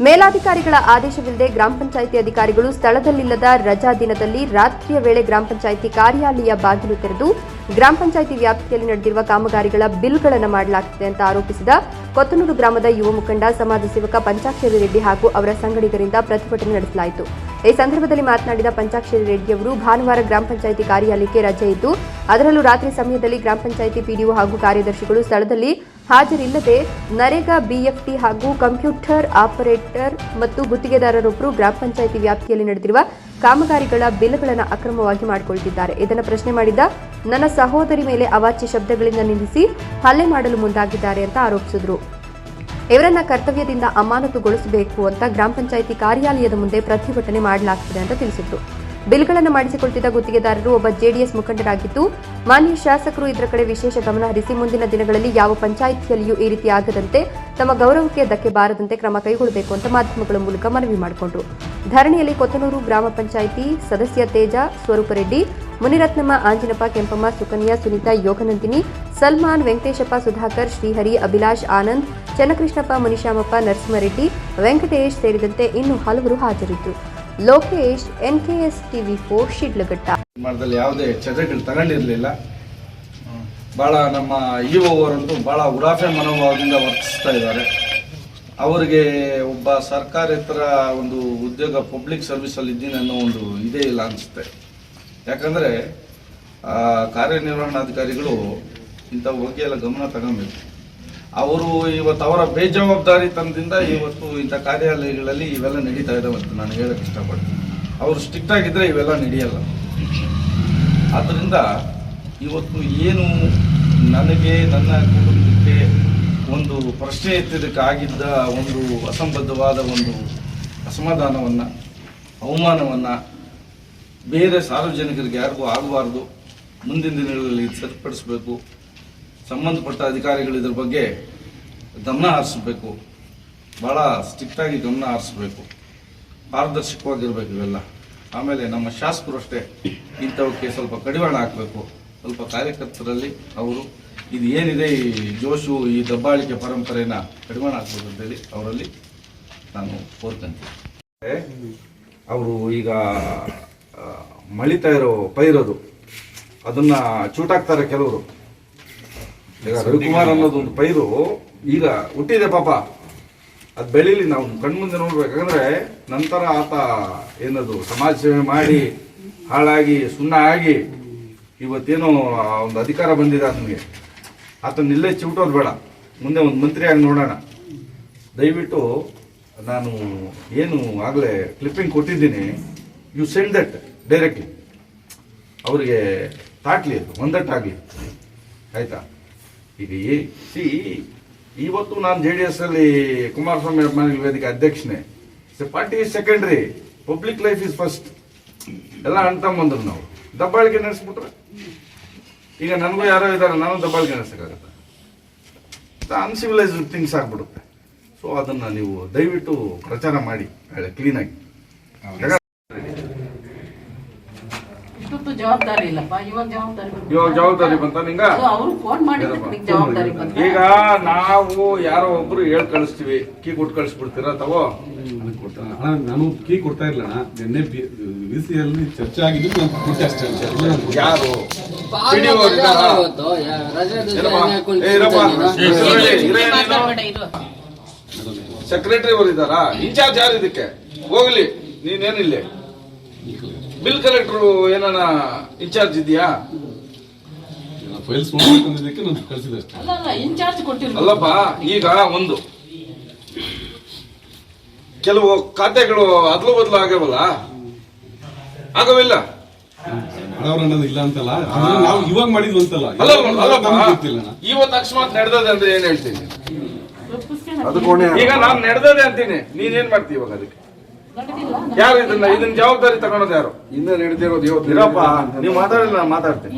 ಮೇಲಾಧಿಕಾರಿಗಳ ಆದೇಶವಿಲ್ಲದೆ ಗ್ರಾಮ ಪಂಚಾಯಿತಿ ಅಧಿಕಾರಿಗಳು ಸ್ಥಳದಲ್ಲಿಲ್ಲದ ರಜಾ ದಿನದಲ್ಲಿ ರಾತ್ರಿಯ ವೇಳೆ ಗ್ರಾಮ ಪಂಚಾಯಿತಿ ಕಾರ್ಯಾಲಯ ಬಾಗಿಲು ತೆರೆದು ಗ್ರಾಮ ಪಂಚಾಯಿತಿ ವ್ಯಾಪ್ತಿಯಲ್ಲಿ ನಡೆದಿರುವ ಕಾಮಗಾರಿಗಳ ಬಿಲ್ಗಳನ್ನು ಮಾಡಲಾಗ್ತಿದೆ ಅಂತ ಆರೋಪಿಸಿದ ಕೊತ್ತನೂರು ಗ್ರಾಮದ ಯುವ ಮುಖಂಡ, ಸಮಾಜ ಸೇವಕ ಪಂಚಾಕ್ಷರಿ ರೆಡ್ಡಿ ಹಾಗೂ ಅವರ ಸಂಗಡಿಗರಿಂದ ಪ್ರತಿಭಟನೆ ನಡೆಸಲಾಯಿತು. ಈ ಸಂದರ್ಭದಲ್ಲಿ ಮಾತನಾಡಿದ ಪಂಚಾಕ್ಷರಿ ರೆಡ್ಡಿಯವರು ಭಾನುವಾರ ಗ್ರಾಮ ಪಂಚಾಯಿತಿ ಕಾರ್ಯಾಲಯಕ್ಕೆ ರಜೆ ಇದ್ದು, ಅದರಲ್ಲೂ ರಾತ್ರಿ ಸಮಯದಲ್ಲಿ ಗ್ರಾಮ ಪಂಚಾಯಿತಿ ಪಿಡಿಒ ಹಾಗೂ ಕಾರ್ಯದರ್ಶಿಗಳು ಸ್ಥಳದಲ್ಲಿ ಹಾಜರಿಲ್ಲದೆ ನರೇಗಾ ಬಿಎಫ್ಟಿ ಹಾಗೂ ಕಂಪ್ಯೂಟರ್ ಆಪರೇಟರ್ ಮತ್ತು ಗುತ್ತಿಗೆದಾರರೊಬ್ಬರು ಗ್ರಾಮ ಪಂಚಾಯಿತಿ ವ್ಯಾಪ್ತಿಯಲ್ಲಿ ನಡೆದಿರುವ ಕಾಮಗಾರಿಗಳ ಬಿಲ್ಗಳನ್ನು ಅಕ್ರಮವಾಗಿ ಮಾಡಿಕೊಳ್ಳುತ್ತಿದ್ದಾರೆ ಇದನ್ನು ಪ್ರಶ್ನೆ ಮಾಡಿದ, ನನ್ನ ಸಹೋದರಿ ಮೇಲೆ ಅವಾಚ್ಯ ಶಬ್ದಗಳಿಂದ ನಿಂದಿಸಿ ಹಲ್ಲೆ ಮಾಡಲು ಮುಂದಾಗಿದ್ದಾರೆ ಅಂತ ಆರೋಪಿಸಿದರು. ಇವರನ್ನ ಕರ್ತವ್ಯದಿಂದ ಅಮಾನತುಗೊಳಿಸಬೇಕು ಅಂತ ಗ್ರಾಮ ಪಂಚಾಯಿತಿ ಕಾರ್ಯಾಲಯದ ಮುಂದೆ ಪ್ರತಿಭಟನೆ ಮಾಡಲಾಗ್ತಿದೆ ಅಂತ ತಿಳಿಸಿದ್ರು. ಬಿಲ್ಗಳನ್ನು ಮಾಡಿಸಿಕೊಳ್ತಿದ್ದ ಗುತ್ತಿಗೆದಾರರು ಒಬ್ಬ ಜೆಡಿಎಸ್ ಮುಖಂಡರಾಗಿದ್ದು, ಮಾನ್ಯ ಶಾಸಕರು ಇದರ ಕಡೆ ವಿಶೇಷ ಗಮನ ಹರಿಸಿ ಮುಂದಿನ ದಿನಗಳಲ್ಲಿ ಯಾವ ಪಂಚಾಯಿತಿಯಲ್ಲಿಯೂ ಈ ರೀತಿ ಆಗದಂತೆ ತಮ್ಮ ಗೌರವಕ್ಕೆ ಧಕ್ಕೆ ಬಾರದಂತೆ ಕ್ರಮ ಕೈಗೊಳ್ಳಬೇಕು ಅಂತ ಮಾಧ್ಯಮಗಳ ಮೂಲಕ ಮನವಿ ಮಾಡಿಕೊಂಡರು. ಧರಣಿಯಲ್ಲಿ ಕೊತ್ತನೂರು ಗ್ರಾಮ ಪಂಚಾಯಿತಿ ಸದಸ್ಯ ತೇಜ ಸ್ವರೂಪರೆಡ್ಡಿ ಮುನಿರತ್ನಮ್ಮ ಆಂಜನಪ್ಪ, ಕೆಂಪಮ್ಮ, ಸುಕನ್ಯಾ, ಸುನೀತಾ, ಯೋಗನಂದಿನಿ, ಸಲ್ಮಾನ್, ವೆಂಕಟೇಶಪ್ಪ, ಸುಧಾಕರ್, ಶ್ರೀಹರಿ, ಅಭಿಲಾಷ್, ಆನಂದ್, ಚನ್ನಕೃಷ್ಣಪ್ಪ, ಮುನಿಶ್ಯಾಮಪ್ಪ, ನರಸಿಂಹರೆಡ್ಡಿ, ವೆಂಕಟೇಶ್ ಸೇರಿದಂತೆ ಇನ್ನು ಹಲವರು ಹಾಜರಿದ್ದರು Lokesh, NKS TV four, Sidlaghatta. ಯಾವುದೇ ಚಟಗಳು ತಗೊಂಡಿರಲಿಲ್ಲ. ಭಾಳ ನಮ್ಮ ಇ ಓವರಂತೂ ಭಾಳ ಉಡಾಫೆ ಮನೋಭಾವದಿಂದ ವರ್ತಿಸ್ತಾ ಇದ್ದಾರೆ. ಅವರಿಗೆ ಒಬ್ಬ ಸರ್ಕಾರೇತರ ಒಂದು ಉದ್ಯೋಗ ಪಬ್ಲಿಕ್ ಸರ್ವಿಸಲ್ಲಿ ಇದ್ದೀನಿ ಅನ್ನೋ ಒಂದು ಇದೇ ಇಲ್ಲ ಅನಿಸುತ್ತೆ. ಯಾಕಂದರೆ ಕಾರ್ಯನಿರ್ವಹಣಾಧಿಕಾರಿಗಳು ಇಂಥ ಬಗ್ಗೆ ಎಲ್ಲ ಗಮನ ತಗೊಬೇಕು. ಅವರು ಇವತ್ತು ಅವರ ಬೇಜವಾಬ್ದಾರಿತನದಿಂದ ಇವತ್ತು ಇಂಥ ಕಾರ್ಯಾಲಯಗಳಲ್ಲಿ ಇವೆಲ್ಲ ನಡೀತಾ ಇದ್ದಾವೆ ಅಂತ ನಾನು ಹೇಳಕ್ಕೆ ಇಷ್ಟಪಡ್ತೀನಿ. ಅವರು ಸ್ಟ್ರಿಕ್ಟ್ ಆಗಿದ್ದರೆ ಇವೆಲ್ಲ ನಡೆಯಲ್ಲ. ಆದ್ದರಿಂದ ಇವತ್ತು ಏನು ನನಗೆ, ನನ್ನ ಕುಟುಂಬಕ್ಕೆ ಒಂದು ಪ್ರಶ್ನೆ ಎತ್ತಿದ್ದಕ್ಕಾಗಿದ್ದ ಒಂದು ಅಸಂಬದ್ಧವಾದ ಒಂದು ಅಸಮಾಧಾನವನ್ನು, ಅವಮಾನವನ್ನು ಬೇರೆ ಸಾರ್ವಜನಿಕರಿಗೆ ಯಾರಿಗೂ ಆಗಬಾರ್ದು. ಮುಂದಿನ ದಿನಗಳಲ್ಲಿ ಸರಿಪಡಿಸಬೇಕು. ಸಂಬಂಧಪಟ್ಟ ಅಧಿಕಾರಿಗಳು ಇದರ ಬಗ್ಗೆ ಗಮನ ಹರಿಸಬೇಕು. ಭಾಳ ಸ್ಟ್ರಿಕ್ಟಾಗಿ ಗಮನ ಹರಿಸಬೇಕು. ಪಾರದರ್ಶಕವಾಗಿರಬೇಕು ಇವೆಲ್ಲ. ಆಮೇಲೆ ನಮ್ಮ ಶಾಸಕರು ಅಷ್ಟೇ ಇಂಥವಕ್ಕೆ ಸ್ವಲ್ಪ ಕಡಿವಾಣ ಹಾಕಬೇಕು. ಸ್ವಲ್ಪ ಕಾರ್ಯಕರ್ತರಲ್ಲಿ ಅವರು, ಇದು ಏನಿದೆ ಈ ಜೋಶು, ಈ ದಬ್ಬಾಳಿಕೆ ಪರಂಪರೆನ ಕಡಿವಾಣ ಹಾಕಬೇಕು ಅಂತೇಳಿ ಅವರಲ್ಲಿ ನಾನು ಕೋರ್ಕಂತೀನಿ. ಅವರು ಈಗ ಮಳಿತಾ ಇರೋ ಪೈರದು ಅದನ್ನ ಚೂಟಾಕ್ತಾರೆ ಕೆಲವರು. ಈಗ ರವಿಕುಮಾರ್ ಅನ್ನೋದು ಒಂದು ಪೈರು, ಈಗ ಹುಟ್ಟಿದೆ ಪಾಪ. ಅದು ಬೆಳೀಲಿ ನಾವು ಕಣ್ಮುಂದೆ ನೋಡ್ಬೇಕು ಯಾಕಂದ್ರೆ ನಂತರ ಆತ ಏನದು, ಸಮಾಜ ಸೇವೆ ಮಾಡಿ, ಹಾಳಾಗಿ, ಸುಣ್ಣ ಆಗಿ ಇವತ್ತೇನೋ ಒಂದು ಅಧಿಕಾರ ಬಂದಿದೆ ಆತನಿಗೆ. ಆತನ ಇಲ್ಲೇ ಚಿವುಟೋದು ಬೇಡ. ಮುಂದೆ ಒಂದು ಮಂತ್ರಿಯಾಗಿ ನೋಡೋಣ. ದಯವಿಟ್ಟು ನಾನು ಏನು ಆಗಲೇ ಕ್ಲಿಪ್ಪಿಂಗ್ ಕೊಟ್ಟಿದ್ದೀನಿ. ಯು ಸೆಂಡ್ ದಟ್ ಡೈರೆಕ್ಟ್ಲಿ ಅವರಿಗೆ ತಾಟ್ಲಿ ಅದು ಆಗಲಿ ಆಯ್ತಾ? ಈಗ ಸಿ, ಇವತ್ತು ನಾನು ಜೆ ಡಿ ಎಸ್ ಅಲ್ಲಿ ಕುಮಾರಸ್ವಾಮಿ ಅಭಿಮಾನಿಗಳ ವೇದಿಕೆ ಅಧ್ಯಕ್ಷನೇ. Party is secondary public life is first ಎಲ್ಲ ಅಣ್ತಂಬಂದ್ರು ನಾವು. ದಬ್ಬಾಳಿಕೆ ನಡೆಸ್ಬಿಟ್ರೆ? ಈಗ ನನಗೂ ಯಾರೋ ಇದ್ದಾರೆ ನಾನು ದಬ್ಬಾಳಿಕೆ ನಡೆಸಕ್ಕಾಗತ್ತೆ? ಅನ್ಸಿವಿಲೈಸ್ಡ್ ಥಿಂಗ್ಸ್ ಆಗ್ಬಿಡುತ್ತೆ. ಸೊ ಅದನ್ನು ನೀವು ದಯವಿಟ್ಟು ಪ್ರಚಾರ ಮಾಡಿ ಕ್ಲೀನಾಗಿ ಜವಾಬ್ದಾರಿ ಇಲ್ಲಪ್ಪ ಇವಾಗ ಜವಾಬ್ದಾರಿ ಇವಾಗ ಜವಾಬ್ದಾರಿ ಬಂತ ನಿಂಗ? ಅವ್ರು ಫೋನ್ ಜವಾಬ್ದಾರಿ ಬಂತ? ಈಗ ನಾವು ಯಾರೋ ಒಬ್ರು ಹೇಳ್ ಕಳಿಸ್ತೀವಿ ಕೀ ಕೊಟ್ಟು ಕಳಿಸ್ಬಿಡ್ತೀರಾ ತಗೋ? ನಾನು ಕೀ ಕೊಡ್ತಾ ಇಲ್ಲ ಅಣ್ಣ. ನಿನ್ನೆ ಬಿಸಿಯಲ್ಲಿ ಸಿ ಚರ್ಚೆ ಆಗಿದ್ದು ನಾನು ಕೊಟ್ಟೆ ಅಷ್ಟೇ. ಯಾರು? ಸೆಕ್ರೆಟರಿ ಅವರು ಇದ್ದಾರಾ? ಇನ್ಚಾರ್ಜ್ ಯಾರು ಇದಕ್ಕೆ ಹೋಗ್ಲಿ ನೀನೇನಿಲ್ಲ? ಬಿಲ್ ಕಲೆಕ್ಟರ್ ಏನಾನ ಇನ್ಚಾರ್ಜ್ ಇದೆಯಾ ಫೈಲ್ಸ್ ನೋಡ್ಬೇಕಂದಿದ್ದಕ್ಕೆ ನಾನು ಕಳಿಸಿದೆ ಅಷ್ಟೇ. ಇನ್ಚಾರ್ಜ್ ಅಲ್ಲಪ್ಪ ಈಗ ಒಂದು. ಕೆಲವು ಖಾತೆಗಳು ಅದ್ಲು ಬದಲು ಆಗವಲ್ಲ ಆಗವಿಲ್ಲ ಮಾಡೋರು ಅನ್ನೋದು ಇಲ್ಲ ಅಂತಲ್ಲ? ನಾವು ಇವಾಗ ಮಾಡಿದ್ವಿ ಅಂತಲ್ಲ? ಅಲ್ಲ ಅಲ್ಲಪ್ಪ ನಮ್ಗೆ ಗೊತ್ತಿಲ್ಲ ಅಣ್ಣ ಇವತ್ತು ಅಕಸ್ಮಾತ್ ನಡೆದದೆ ಅಂದ್ರೆ ಏನ್ ಹೇಳ್ತೀನಿ? ಈಗ ನಾನ್ ನಡೆದದೆ ಅಂತೀನಿ. ನೀನೇನ್ ಮಾಡ್ತೀವಿ ಇವಾಗ ಅದಕ್ಕೆ? ಯಾರು ಇದನ್ನ ಇದನ್ನ ಜವಾಬ್ದಾರಿ ತಗೊಳೋದು ಯಾರು? ಇನ್ನ ನಡೆದಿರೋದು ಇವತ್ತು ಇರಪ್ಪ ನೀವು ಮಾತಾಡಿಲ್ಲ ನಾನು ಮಾತಾಡ್ತೀನಿ.